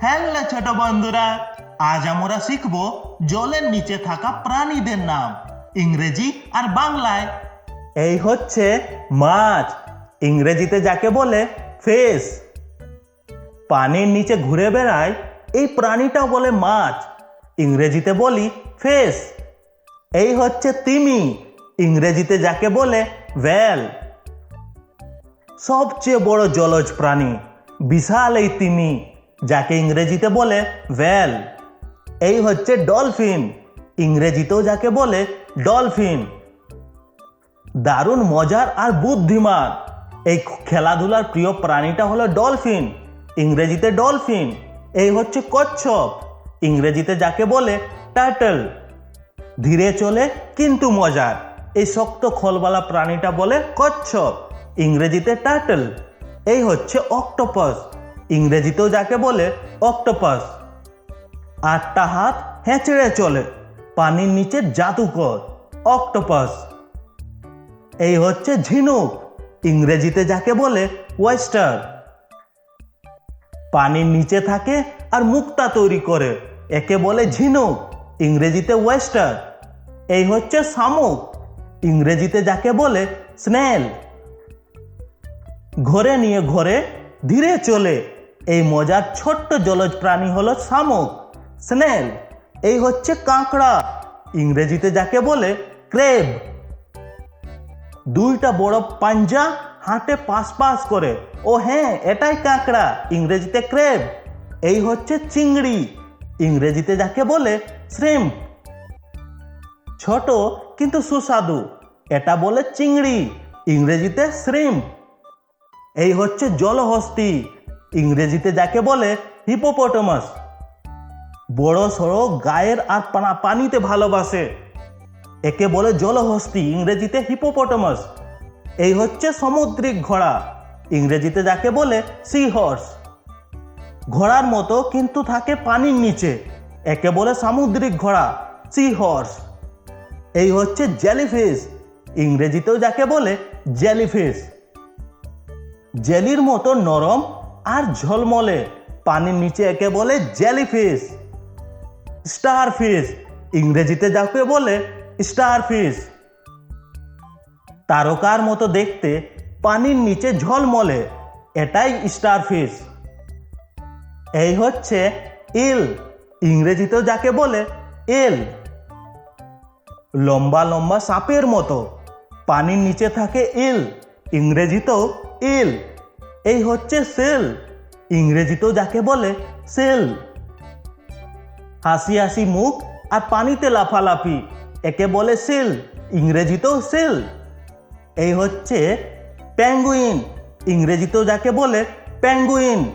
Hello ছোট বন্ধুরা, আজ আমরা শিখব জলের নিচে থাকা প্রাণীদের নাম, ইংরেজি আর বাংলায়। এই হচ্ছে মাছ, ইংরেজিতে যাকে বলে ফেস পানির নিচে ঘুরে বেড়ায়, এই প্রাণীটা বলে মাছ, ইংরেজিতে বলি ফেস এই হচ্ছে তিমি, ইংরেজিতে যাকে বলে ভ্যাল। সবচেয়ে বড় জলজ প্রাণী, বিশাল এই তিমি। যাকে ইংরেজিতে বলে ভ্যাল এই হচ্ছে ডলফিন ইংরেজিতেও যাকে বলে ডলফিন দারুণ মজার আর বুদ্ধিমান। এই খেলাধুলার প্রিয় প্রাণীটা হলো ডলফিন ইংরেজিতে ডলফিন এই হচ্ছে কচ্ছপ, ইংরেজিতে যাকে বলে টার্টল ধীরে চলে কিন্তু মজার, এই শক্ত খোলওয়ালা প্রাণীটা বলে কচ্ছপ, ইংরেজিতে টার্টল এই হচ্ছে অক্টোপাস ইংরেজিতেও যাকে বলে অক্টোপাস। আটটা হাত হেঁচড়ে চলে, পানির নিচে জাদুকর অক্টোপাস। এই হচ্ছে ঝিনুক, ইংরেজিতে যাকে বলে ওয়েস্টার। পানির নিচে থাকে আর মুক্তা তৈরি করে, একে বলে ঝিনুক, ইংরেজিতে ওয়েস্টার। এই হচ্ছে শামুক, ইংরেজিতে যাকে বলে স্নেল। ঘরে নিয়ে ঘরে, ধীরে চলে। এই মজার ছোট্ট জলজ প্রাণী হলো শামুক। স্নেল, এই হচ্ছে কাঁকড়া। ইংরেজিতে যাকে বলে ক্রেব। দুইটা বড় পাঞ্জা হাঁটে পাশ পাশ করে। ও হ্যাঁ এটাই কাঁকড়া, ইংরেজিতে ক্রেব। এই হচ্ছে চিংড়ি, ইংরেজিতে যাকে বলে শ্রিম্প। ছোট কিন্তু সুস্বাদু, এটা বলে চিংড়ি, ইংরেজিতে শ্রিম্প। এই হচ্ছে জলহস্তি ইংরেজিতে যাকে বলে হিপোপটেমাস বড় সড়ো গায়ের আর পানা- পানিতে ভালোবাসে। একে বলে জলহস্তি, ইংরেজিতে হিপোপটেমাস এই হচ্ছে সামুদ্রিক ঘোড়া। ইংরেজিতে যাকে বলে সি হর্স ঘোড়ার মতো কিন্তু থাকে পানির নিচে। একে বলে সামুদ্রিক ঘোড়া সি হর্স এই হচ্ছে জেলিফিশ ইংরেজিতেও যাকে বলে জেলিফিশ জেলির মতো নরম আর ঝলমলে। পানির নিচে একে বলে জেলিফিশ স্টারফিশ ইংরেজিতে যাকে বলে স্টার স্টারফিশ তারকার মতো দেখতে পানির নিচে ঝলমলে, এটাই স্টার স্টারফিশ এই হচ্ছে ইল, ইংরেজিতেও যাকে বলে ইল। লম্বা লম্বা সাপের মতো। পানির নিচে থাকে ইল, ইংরেজিতেও ইল। এই হচ্ছে সেল। ইংরেজিতেও যাকে বলে সেল। হাসি হাসি মুখ আর পানিতে লাফালাফি, একে বলে সেল, ইংরেজিতেও সেল। এই হচ্ছে প্যাঙ্গুইন, ইংরেজিতেও যাকে বলে প্যাঙ্গুইন।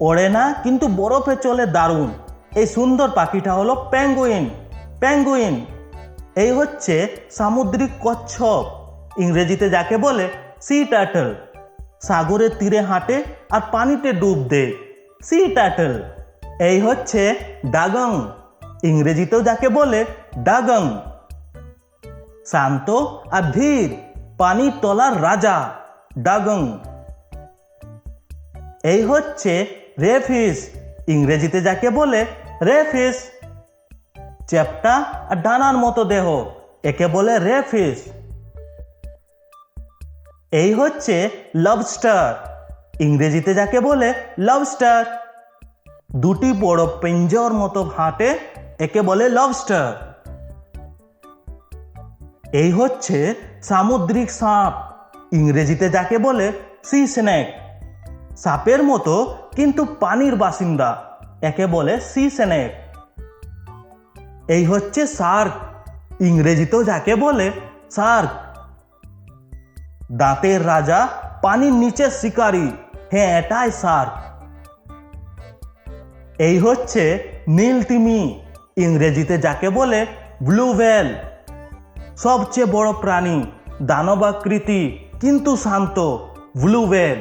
ওড়ে না, কিন্তু বরফে চলে দারুণ। এই সুন্দর পাখিটা হলো প্যাঙ্গুইন প্যাঙ্গুইন। এই হচ্ছে সামুদ্রিক কচ্ছপ, ইংরেজিতে যাকে বলে সি টার্টল সাগরের তীরে হাঁটে আর পানিতে ডুব দেয়। সি টার্টল এই হচ্ছে ডাগং। ইংরেজিতেও যাকে বলে ডাগং। শান্ত আর ধীর পানির তলার রাজা, ডাগং। এই হচ্ছে রেফিস। ইংরেজিতে যাকে বলে রেফিস। চ্যাপটা আর ডানার মতো দেহ, একে বলে রেফিস। এই হচ্ছে লবস্টার ইংরেজিতে যাকে বলে লবস্টার দুটি বড় পেঞ্জর মতো হাঁটে একে বলে লবস্টার এই হচ্ছে সামুদ্রিক সাপ। ইংরেজিতে যাকে বলে সি স্নেক সাপের মতো কিন্তু পানির বাসিন্দা, একে বলে সি স্নেক এই হচ্ছে শার্ক ইংরেজিতেও যাকে বলে শার্ক দাঁতের রাজা, পানির নিচে শিকারি। হ্যাঁ এটাই শার্ক এই হচ্ছে নীল তিমি, ইংরেজিতে যাকে বলে ব্লু ভেল। সবচেয়ে বড় প্রাণী, দানবাকৃতি, কিন্তু শান্ত, ব্লু ভ্যাল